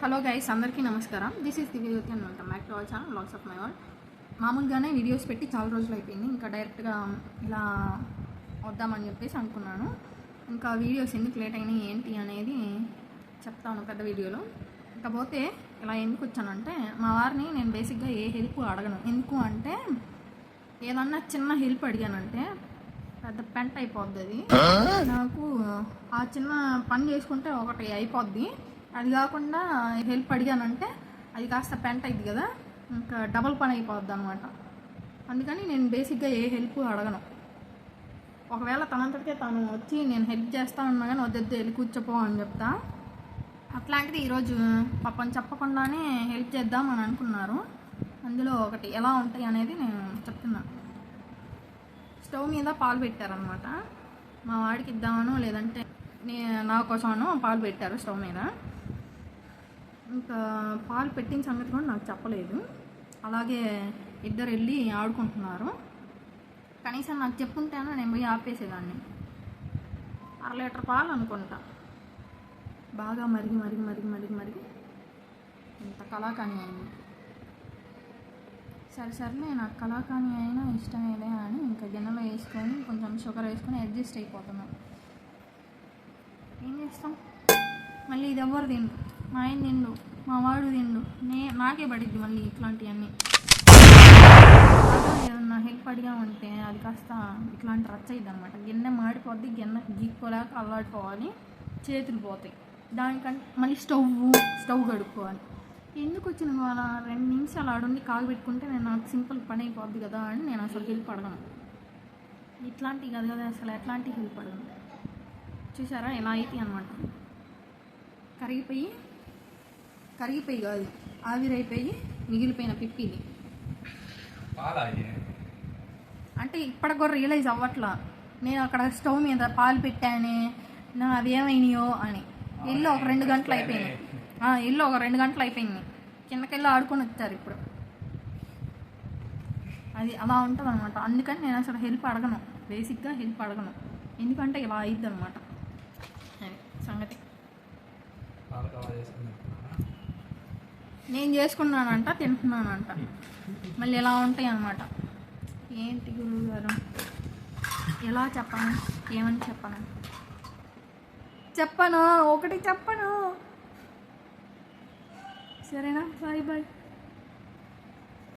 Hello guys అందరికీ నమస్కారం. This is Divya Jyothi and welcome back to our channel blogs of my world మామూలుగానే videos పెట్టి చాలా రోజులు అయిపోయింది. ఇంకా డైరెక్ట్గా ఇలా వద్దామని చెప్పేసి అనుకున్నాను. ఇంకా వీడియోస్ ఎందుకు లేట్ అయినాయి ఏంటి అనేది చెప్తాను పెద్ద వీడియోలో ఇకపోతే ఇలా ఎందుకు వచ్చానంటే మా వారిని నేను బేసిక్గా ఏ హెల్ప్ అడగను. ఎందుకు అంటే ఏదన్నా చిన్న హెల్ప్ అడిగానంటే పెద్ద పెంట అయిపోద్ది అది. నాకు ఆ చిన్న పని చేసుకుంటే ఒకటి అయిపోద్ది. అది కాకుండా హెల్ప్ అడిగానంటే అది కాస్త పెంట్ అయింది కదా ఇంకా డబల్ పని అయిపోద్ది అనమాట అందుకని నేను బేసిక్గా ఏ హెల్ప్ అడగను. ఒకవేళ తనంతటికే తను వచ్చి నేను హెల్ప్ చేస్తానన్నా కానీ వద్దొద్దు వెళ్ళి కూర్చోపో అని చెప్తా. అట్లాంటిది ఈరోజు పాపం చెప్పకుండానే హెల్ప్ చేద్దాం అని అనుకున్నారు. అందులో ఒకటి ఎలా ఉంటాయి అనేది నేను చెప్తున్నాను స్టవ్ మీద పాలు పెట్టారనమాట మా వాడికి ఇద్దామను లేదంటే నే నా కోసమను పాలు పెట్టారు స్టవ్ మీద. ఇంకా పాలు పెట్టిన సంగతి కూడా నాకు చెప్పలేదు. అలాగే ఇద్దరు వెళ్ళి ఆడుకుంటున్నారు. కనీసం నాకు చెప్పుంటేనే నేను పోయి ఆపేసేదాన్ని. అర లీటర్ పాలు అనుకుంటా. బాగా మరిగి మరిగి మరిగి మరిగి మరిగి ఇంత కళాకాని అయింది. సరే సరే నాకు కళాకాని అయినా ఇష్టమేలే అని ఇంకా గిన్నెలో వేసుకొని కొంచెం షుగర్ వేసుకొని అడ్జస్ట్ అయిపోతున్నాం. ఏం చేస్తాం? మళ్ళీ ఇది ఎవరు తింటారు మా ఆయన తిండు మా వాడు తిండు నే నాకే పడిద్ది మళ్ళీ ఇట్లాంటివన్నీ. ఏదన్నా హెల్ప్ అడిగామంటే అది కాస్త ఇట్లాంటి రచ్చ అయింది అనమాట గిన్నె మాడిపోద్ది గిన్నె గీక్కోలేక అల్లాడిపోవాలి చేతులు పోతాయి. దానికంటే మళ్ళీ స్టవ్ స్టవ్ కడుక్కోవాలి. ఎందుకు వచ్చిన వాళ్ళ రెండు నిమిషాలు ఆడుండి కాలు పెట్టుకుంటే నేను నాకు సింపుల్ పని అయిపోద్ది కదా అని నేను అసలు హెల్ప్ అడగను. ఇట్లాంటివి కదా కదా అసలు ఎట్లాంటి హెల్ప్ అడగను. చూసారా ఎలా అయితే అనమాట కరిగిపోయి కరిగిపోయి కాదు ఆవిరైపోయి మిగిలిపోయిన పిప్పిది పాలాయి. అంటే ఇప్పటికి కూడా రియలైజ్ అవ్వట్లా. నేను అక్కడ స్టవ్ మీద పాలు పెట్టానే నా అవి ఏమైనాయో అని. ఇల్లు ఒక రెండు గంటలు అయిపోయింది ఇల్లు ఒక రెండు గంటలు అయిపోయింది కిందకెళ్ళి ఆడుకొని వచ్చారు ఇప్పుడు. అది అలా ఉంటుంది అనమాట అందుకని నేను అసలు హెల్ప్ అడగను. బేసిక్గా హెల్ప్ అడగను. ఎందుకంటే ఇలా అయిద్ది అనమాట సంగతి. నేను చేసుకున్నానంట తింటున్నానంట. మళ్ళీ ఎలా ఉంటాయి అనమాట ఏంటి గురువు గారు? ఎలా చెప్పను? ఏమని చెప్పను? చెప్పను ఒకటి చెప్పను. సరేనా? Bye bye.